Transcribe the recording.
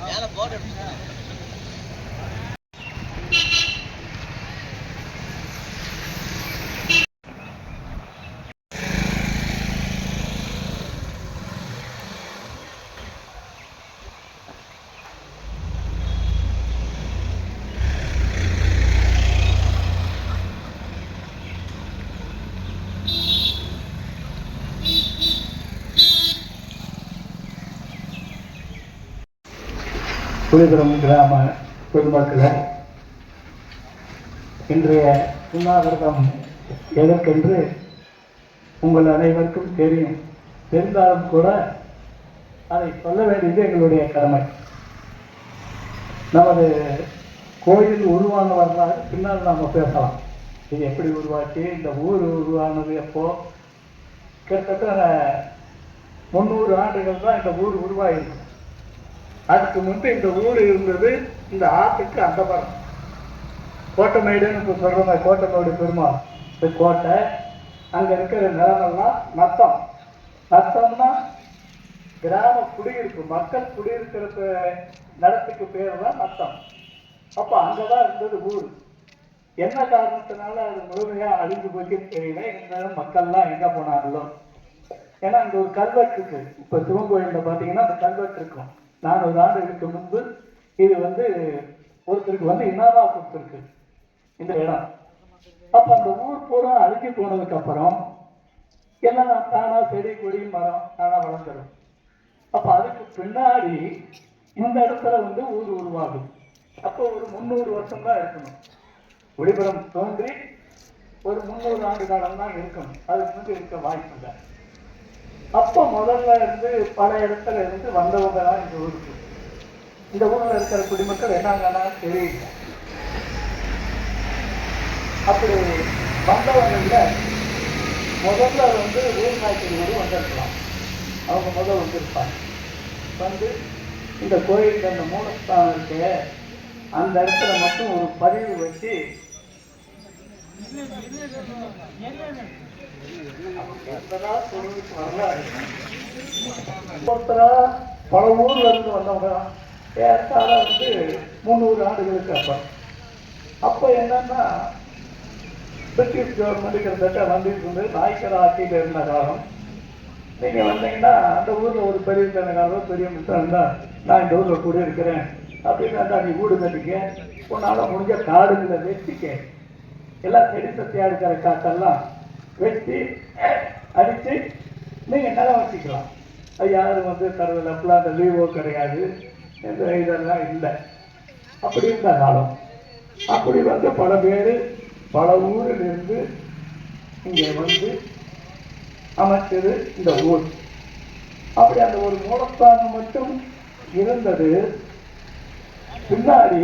மேல போர்டு புலிபுரம் கிராம பொதுமக்களை இன்றைய உண்ணாவிரதம் எதற்கென்று உங்கள் அனைவருக்கும் தெரியும். தெரிந்தாலும் கூட அதை சொல்ல வேண்டியது எங்களுடைய கடமை. நமது கோயில் உருவான வரலாறு பின்னால் நாம் பேசலாம். இது எப்படி உருவாச்சு இந்த ஊர் உருவானது எப்போ? கிட்டத்தட்ட முந்நூறு ஆண்டுகள் தான் இந்த ஊர் உருவாயிருக்கு. அதுக்கு முன்பு இந்த ஊர் இருந்தது இந்த ஆற்றுக்கு அந்த பக்கம். கோட்டைமேடுன்னு இப்போ சொல்கிறோம் கோட்டைமேடு பெருமாள் இந்த கோட்டை. அங்கே இருக்கிற நிலமெல்லாம் நத்தம் நத்தம்னா கிராம குடியிருப்பு மக்கள் குடியிருக்கிற நிலத்துக்கு பேர் தான் நத்தம் அப்போ அங்கே தான் இருந்தது ஊர். என்ன காரணத்தினால அது முழுமையாக அழிஞ்சு போச்சுன்னு தெரியல. இருந்தாலும் மக்கள்லாம் எங்கே போனார்களோ? ஏன்னா அங்கே ஒரு கல்வெட்டு இருக்கு. இப்போ சிவன் கோயிலில் பார்த்தீங்கன்னா அந்த கல்வெட்டு இருக்கும். நானூறு ஆண்டுகளுக்கு முன்பு இது வந்து ஒருத்தருக்கு வந்து இனாமா கொடுத்துருக்கு இந்த இடம். அப்போ அந்த ஊர் பூரா அழிஞ்சு போனதுக்கு அப்புறம் எல்லாம் தானா செடி கொடி மரம் தானா வளர்ந்துடும் அப்போ அதுக்கு பின்னாடி இந்த இடத்துல வந்து ஊர் உருவாகும் அப்போ ஒரு முந்நூறு வருஷம் தான் இருக்கணும். விழுப்புரம் தோன்றி ஒரு முந்நூறு ஆண்டு காலம் தான் இருக்கணும். அதுக்கு வந்து இருக்க வாய்ப்பு இல்லை. அப்போ முதல்ல இருந்து பல இடத்துல இருந்து வந்தவங்க தான் இந்த ஊருக்கு. இந்த ஊரில் இருக்கிற குடிமக்கள் என்னங்கன்னா தெரியல. அப்படி வந்தவங்கள்ல முதல்ல வந்து ஊர் நாய்க்கு வந்திருக்கலாம். அவங்க முதல் வந்திருப்பாங்க. வந்து இந்த கோயிலுக்கு அந்த மூலஸ்தானம் இருக்க அந்த இடத்துல மட்டும் ஒரு பதிவு வச்சு ஒருத்தரா பல ஊர்ல இருந்து வந்தவங்க தான். வந்து முந்நூறு ஆண்டுகளுக்கு அப்புறம். அப்போ என்னன்னா பிரிட்டிஷ் கவர்மெண்ட் கிட்டத்தட்ட வந்துட்டு இருந்தது நாய்க்கர் ஆட்சியில் இருந்த காலம். நீங்க வந்தீங்கன்னா அந்த ஊர்ல ஒரு பெரிய தனக்காரோ பெரிய மிஸ்டர் நான் இந்த ஊர்ல கூட இருக்கிறேன். அப்படின்னு இருந்தா நீ வீடு கட்டிக்க. உன்னால முடிஞ்ச காடுகளை வெட்டிக்க. எல்லாம் செடி சத்தியா இருக்கிற காட்டெல்லாம் வெட்டி அடித்து நீங்கள் நிலம் வச்சுக்கலாம் அது யாரும் வந்து தரதில்ல அப்படிலாம் அந்த லீவோ கிடையாது. எந்த இதெல்லாம் இல்லை. அப்படி இருந்த காலம். அப்படி வந்து பல பேர் பல ஊரில் இருந்து இங்கே வந்து அமைச்சது இந்த ஊர். அப்படி அந்த ஒரு மூலஸ்தானம் மட்டும் இருந்தது. பின்னாடி